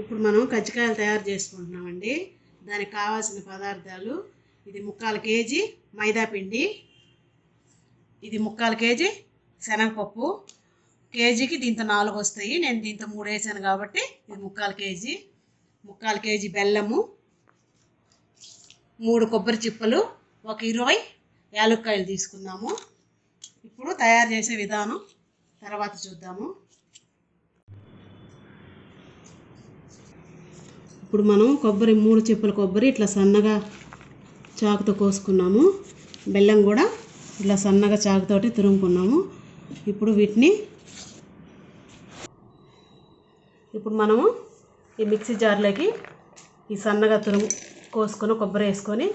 ఇప్పుడు మనం కజ్జికాయలు తయారు చేసుకుంటున్నామండి. దానికి కావాల్సిన పదార్థాలు ఇది ముక్కాలు కేజీ మైదా పిండి ఇది ముక్కాలు కేజీ శనగపప్పు. కేజీకి దీంతో నాలుగు వస్తాయి. నేను దీంతో మూడు వేసాను కాబట్టి ఇది ముక్కాలు కేజీ. ముక్కాలు కేజీ బెల్లము మూడు కొబ్బరి చిప్పలు ఒక ఇరవై యాలక్కాయలు తీసుకున్నాము. ఇప్పుడు తయారు చేసే విధానం తర్వాత చూద్దాము. ఇప్పుడు మనం కొబ్బరి మూడు చిప్పల కొబ్బరి ఇట్లా సన్నగా చాకుతో కోసుకున్నాము. బెల్లం కూడా ఇట్లా సన్నగా చాకుతోటి తురుముకున్నాము. ఇప్పుడు వీటిని ఇప్పుడు మనము ఈ మిక్సీ జార్లోకి ఈ సన్నగా తురుము కోసుకొని కొబ్బరి వేసుకొని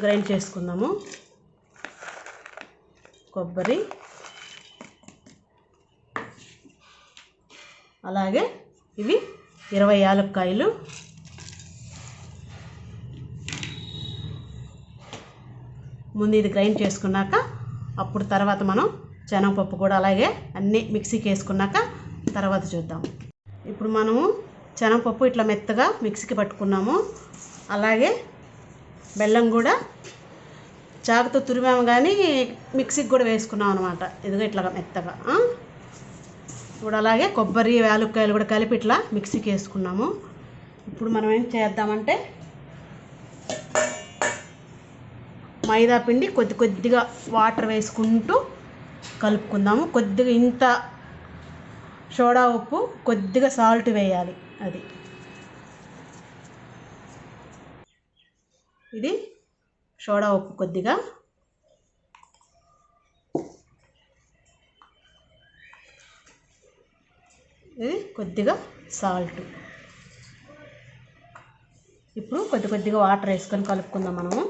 గ్రైండ్ చేసుకుందాము. కొబ్బరి అలాగే ఇవి ఇరవై యాలక్కాయలు ముందు ఇది గ్రైండ్ చేసుకున్నాక అప్పుడు తర్వాత మనం శనగపప్పు కూడా అలాగే అన్నీ మిక్సీకి వేసుకున్నాక తర్వాత చూద్దాం. ఇప్పుడు మనము శనగపప్పు ఇట్లా మెత్తగా మిక్సీకి పట్టుకున్నాము. అలాగే బెల్లం కూడా చాకుతో తురిమాము కానీ మిక్సీకి కూడా వేసుకున్నాం అనమాట ఇదిగో ఇట్లా మెత్తగా ఇప్పుడు అలాగే కొబ్బరి యాలక్కాయలు కూడా కలిపి ఇట్లా మిక్సీకి వేసుకున్నాము. ఇప్పుడు మనం ఏం చేద్దామంటే మైదా పిండి కొద్ది కొద్దిగా వాటర్ వేసుకుంటూ కలుపుకుందాము. కొద్దిగా ఇంత సోడా ఉప్పు కొద్దిగా సాల్ట్ వేయాలి అది. ఇది సోడా ఉప్పు కొద్దిగా. ఇది కొద్దిగా సాల్ట్. ఇప్పుడు కొద్ది కొద్దిగా వాటర్ వేసుకొని కలుపుకుందాం మనము.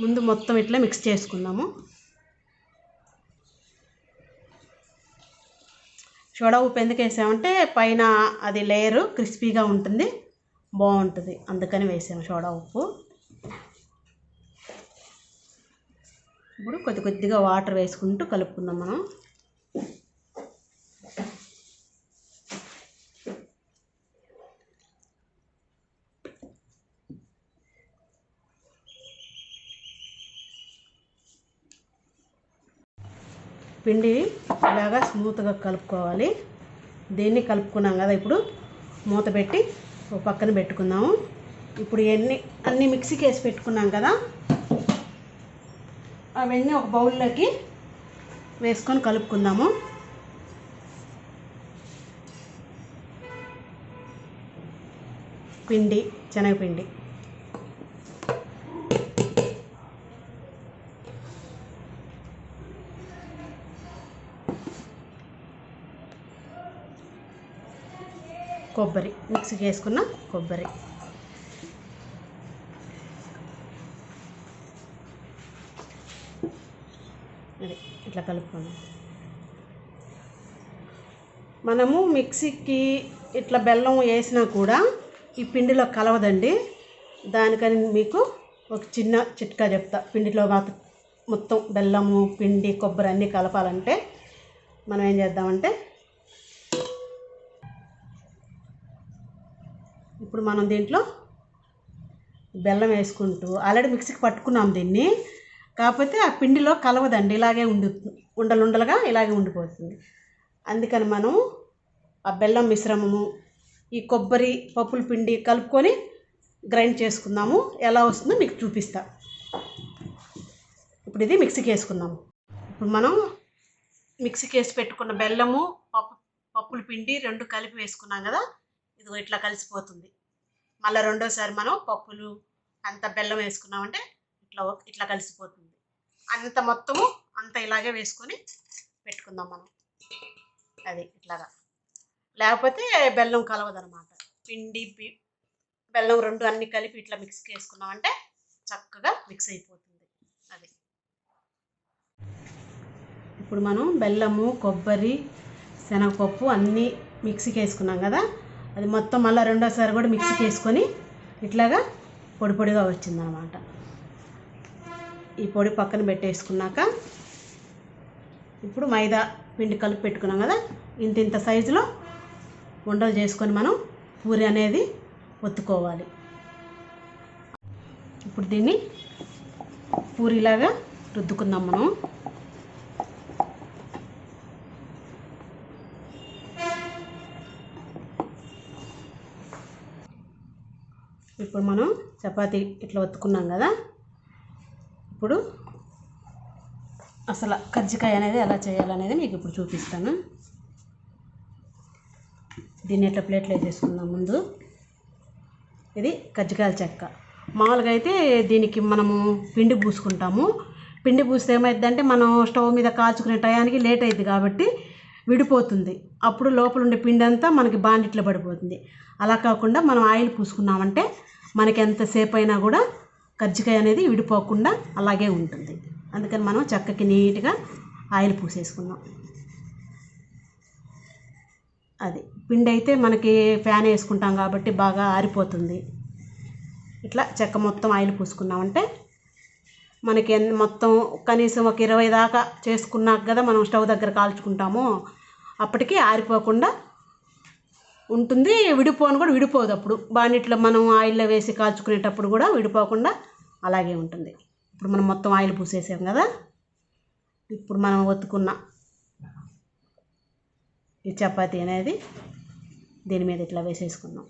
ముందు మొత్తం ఇట్లా మిక్స్ చేసుకుందాము. సోడా ఉప్పు ఎందుకు వేసామంటే పైన అది లేయరు క్రిస్పీగా ఉంటుంది బాగుంటుంది. అందుకని వేసాము సోడా ఉప్పు. ఇప్పుడు కొద్ది కొద్దిగా వాటర్ వేసుకుంటూ కలుపుకుందాం మనం. పిండి ఇలాగా స్మూత్గా కలుపుకోవాలి. దీన్ని కలుపుకున్నాం కదా ఇప్పుడు మూత పెట్టి ఒక పక్కన పెట్టుకుందాము. ఇప్పుడు ఎన్ని అన్ని మిక్సీకి వేసి పెట్టుకున్నాం కదా అవన్నీ ఒక బౌల్లోకి వేసుకొని కలుపుకుందాము. పిండి శనగపిండి. కొబ్బరి మిక్సీకి వేసుకున్న కొబ్బరి. అది ఇట్లా కలుపుకున్నాం మనము మిక్సీకి ఇట్లా బెల్లం వేసినా కూడా ఈ పిండిలో కలవదండి. దానికని మీకు ఒక చిన్న చిట్కా చెప్తా. పిండిలో మాత్రం మొత్తం బెల్లము పిండి కొబ్బరి అన్నీ కలపాలంటే మనం ఏం చేద్దామంటే ఇప్పుడు మనం దీంట్లో బెల్లం వేసుకుంటూ ఆల్రెడీ మిక్సీకి పట్టుకున్నాం దీన్ని. కాకపోతే ఆ పిండిలో కలవదండి ఇలాగే ఉండి ఉండలుండలుగా ఇలాగే ఉండిపోతుంది. అందుకని మనం ఆ బెల్లం మిశ్రమము ఈ కొబ్బరి పప్పుల పిండి కలుపుకొని గ్రైండ్ చేసుకుందాము. ఎలా వస్తుందో మీకు చూపిస్తా. ఇప్పుడు ఇది మిక్సీకి వేసుకుందాము. ఇప్పుడు మనం మిక్సీకి వేసి పెట్టుకున్న బెల్లము పప్పు పప్పుల పిండి రెండు కలిపి వేసుకున్నాం కదా ఇది ఇట్లా కలిసిపోతుంది. మళ్ళీ రెండోసారి మనం పప్పులు అంత బెల్లం వేసుకున్నామంటే ఇట్లా ఇట్లా కలిసిపోతుంది. అంత మొత్తము అంత ఇలాగే వేసుకొని పెట్టుకుందాం మనం. అది ఇట్లాగా. లేకపోతే బెల్లం కలవదనమాట పిండి బెల్లం రెండు అన్ని కలిపి ఇట్లా మిక్స్కి వేసుకున్నామంటే చక్కగా మిక్స్ అయిపోతుంది. అది. ఇప్పుడు మనం బెల్లము కొబ్బరి శనగపప్పు అన్నీ మిక్సీకి వేసుకున్నాం కదా? అది మొత్తం మళ్ళీ రెండోసారి కూడా మిక్సీకి వేసుకొని ఇట్లాగా పొడి పొడిగా వచ్చిందనమాట. ఈ పొడి పక్కన పెట్టేసుకున్నాక ఇప్పుడు మైదా పిండి కలిపి పెట్టుకున్నాం కదా ఇంత ఇంత సైజులో ఉండలు చేసుకొని మనం పూరి అనేది ఒత్తుకోవాలి. ఇప్పుడు దీన్ని పూరిలాగా రుద్దుకుందాం మనం. ఇప్పుడు మనం చపాతీ ఇట్లా ఒత్తుకున్నాం కదా. ఇప్పుడు అసలు కజ్జికాయ అనేది ఎలా చేయాలనేది మీకు ఇప్పుడు చూపిస్తాను. దీన్ని ఎట్లా ప్లేట్లో వేసేసుకుందాం ముందు. ఇది కజ్జికాయల చెక్క. మామూలుగా అయితే దీనికి మనము పిండి పూసుకుంటాము. పిండి పూస్తే ఏమైందంటే మనం స్టవ్ మీద కాల్చుకునే టయానికి లేట్ అయింది కాబట్టి విడిపోతుంది. అప్పుడు లోపల ఉండే పిండి అంతా మనకి బాండిట్లో పడిపోతుంది. అలా కాకుండా మనం ఆయిల్ పూసుకున్నామంటే మనకి ఎంతసేపు అయినా కూడా కజ్జికాయ అనేది విడిపోకుండా అలాగే ఉంటుంది. అందుకని మనం చెక్కకి నీట్గా ఆయిల్ పూసేసుకున్నాం. అది పిండి అయితే మనకి ఫ్యాన్ వేసుకుంటాం కాబట్టి బాగా ఆరిపోతుంది. ఇట్లా చెక్క మొత్తం ఆయిల్ పూసుకున్నామంటే మనకి మొత్తం కనీసం ఒక ఇరవై దాకా చేసుకున్నాక కదా మనం స్టవ్ దగ్గర కాల్చుకుంటాము అప్పటికి ఆరిపోకుండా ఉంటుంది. విడిపోను కూడా విడిపోదు అప్పుడు. బాణిట్లో మనం ఆయిల్లో వేసి కాల్చుకునేటప్పుడు కూడా విడిపోకుండా అలాగే ఉంటుంది. ఇప్పుడు మనం మొత్తం ఆయిల్ పూసేసాం కదా. ఇప్పుడు మనం ఒత్తుకున్న ఈ చపాతీ అనేది దీని మీద ఇట్లా వేసేసుకుందాం.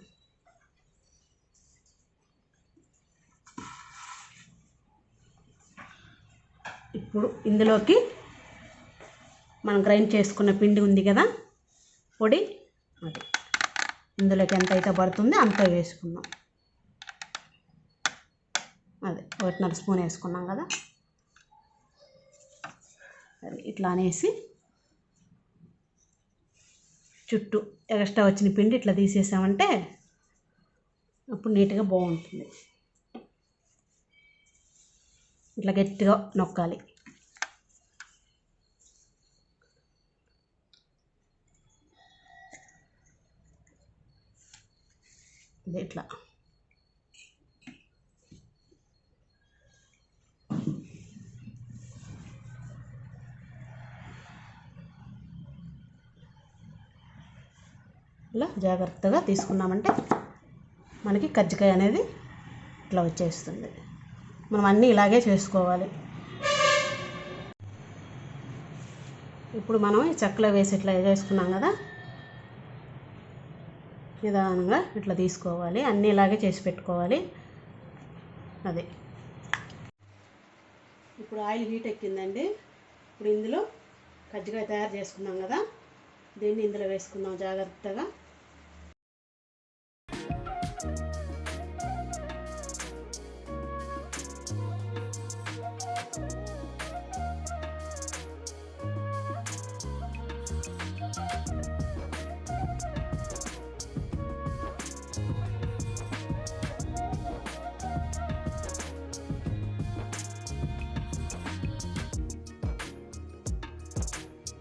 ఇప్పుడు ఇందులోకి మనం గ్రైండ్ చేసుకున్న పిండి ఉంది కదా పొడి అది. ఇందులోకి ఎంత అయితే పడుతుందో అంత వేసుకుందాం. అదే ఒకటిన్నర స్పూన్ వేసుకున్నాం కదా. ఇట్లా అనేసి చుట్టూ ఎక్స్ట్రా వచ్చిన పిండి ఇట్లా తీసేసామంటే అప్పుడు నీట్గా బాగుంటుంది. ఇట్లా గట్టిగా నొక్కాలి ఇది ఇట్లా. ఇలా జాగ్రత్తగా తీసుకున్నామంటే మనకి కజ్జికాయ అనేది ఇట్లా వచ్చేస్తుంది. మనం అన్నీ ఇలాగే చేసుకోవాలి. ఇప్పుడు మనం ఈ చెక్కలో వేసి ఇట్లా చేసుకున్నాం కదా నిదానంగా ఇట్లా తీసుకోవాలి. అన్నీ ఇలాగే చేసి పెట్టుకోవాలి. అదే. ఇప్పుడు ఆయిల్ హీట్ ఎక్కిందండి. ఇప్పుడు ఇందులో కజ్జికాయ తయారు చేసుకున్నాం కదా. దీన్ని ఇందులో వేసుకుందాం జాగ్రత్తగా.